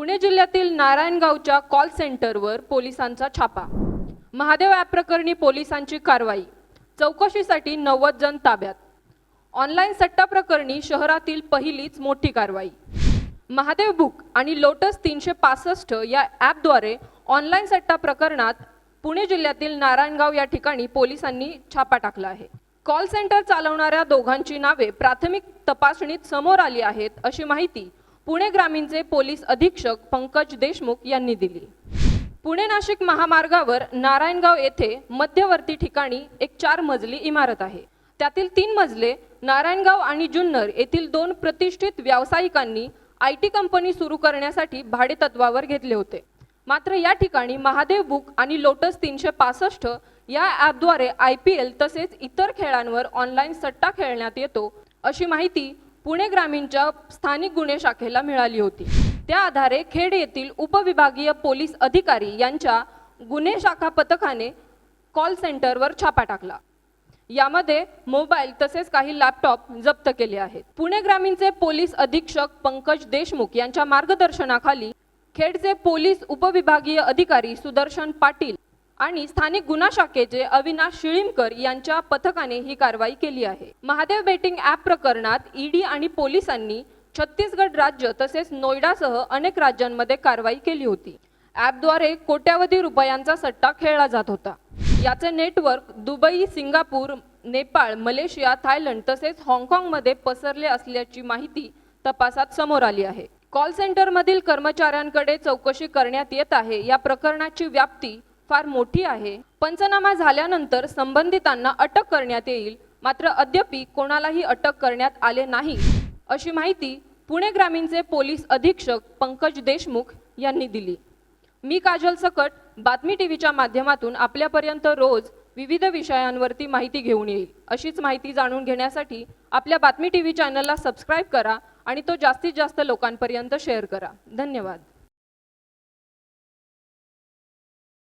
पुणे जिल्ह्यातील नारायणगावच्या कॉल सेंटरवर पोलिसांचा छापा. महादेव ॲप प्रकरणी पोलिसांची कारवाई. चौकशीसाठी नव्वद जण ताब्यात. ऑनलाईन सट्टा प्रकरणी शहरातील पहिलीच मोठी कारवाई. महादेव बुक आणि लोटस तीनशे पासष्ट या ॲपद्वारे ऑनलाईन सट्टा प्रकरणात पुणे जिल्ह्यातील नारायणगाव या ठिकाणी पोलिसांनी छापा टाकला आहे. कॉल सेंटर चालवणाऱ्या दोघांची नावे प्राथमिक तपासणीत समोर आली आहेत अशी माहिती पुणे ग्रामीणचे पोलीस अधीक्षक पंकज देशमुख यांनी दिली. पुणे नाशिक महामार्गावर नारायणगाव येथे मध्यवर्ती ठिकाणी एक चार मजली इमारत आहे. त्यातील तीन मजले नारायणगाव आणि जुन्नर येथील दोन प्रतिष्ठित व्यावसायिकांनी आय टी कंपनी सुरू करण्यासाठी भाडेतत्वावर घेतले होते. मात्र या ठिकाणी महादेव बुक आणि लोटस तीनशे पासष्ट या ॲपद्वारे आय पी एल तसेच इतर खेळांवर ऑनलाईन सट्टा खेळण्यात येतो अशी माहिती पुणे ग्रामीणच्या स्थानिक गुन्हे शाखेला मिळाली होती. त्या आधारे खेड येथील उपविभागीय पोलीस अधिकारी यांच्या गुन्हे शाखा पथकाने कॉल सेंटरवर छापा टाकला. यामध्ये मोबाईल तसेच काही लॅपटॉप जप्त केले आहेत. पुणे ग्रामीणचे पोलीस अधीक्षक पंकज देशमुख यांच्या मार्गदर्शनाखाली खेडचे पोलीस उपविभागीय अधिकारी सुदर्शन पाटील आणि स्थानिक गुन्हा शाखेचे अविनाश शिळीमकर यांच्या पथकाने ही कारवाई केली आहे. महादेव बेटिंग ॲप प्रकरणात ईडी आणि पोलिसांनी छत्तीसगड राज्य तसेच नोएडासह अनेक राज्यांमध्ये कारवाई केली होती. ॲपद्वारे कोट्यावधी रुपयांचा सट्टा खेळला जात होता. याचे network Dubai Singapore Nepal Malaysia Thailand तसेच हाँगकाँगमध्ये पसरले असल्याची माहिती तपासात समोर आली आहे. कॉल सेंटरमधील कर्मचाऱ्यांकडे चौकशी करण्यात येत आहे. या प्रकरणाची व्याप्ती फार मोठी आहे. पंचनामा झाल्यानंतर संबंधितांना अटक करण्यात येईल. मात्र अद्यापी कोणालाही अटक करण्यात आले नाही. अशी माहिती पुणे ग्रामीणचे पोलीस अधीक्षक पंकज देशमुख यांनी दिली. मी काजल सकट बातमी टीव्हीच्या माध्यमातून आपल्यापर्यंत रोज विविध विषयांवरती माहिती घेऊन येईल. अशीच माहिती जाणून घेण्यासाठी आपल्या बातमी टीव्ही चॅनलला सबस्क्राईब करा आणि तो जास्तीत जास्त लोकांपर्यंत शेअर करा. धन्यवाद.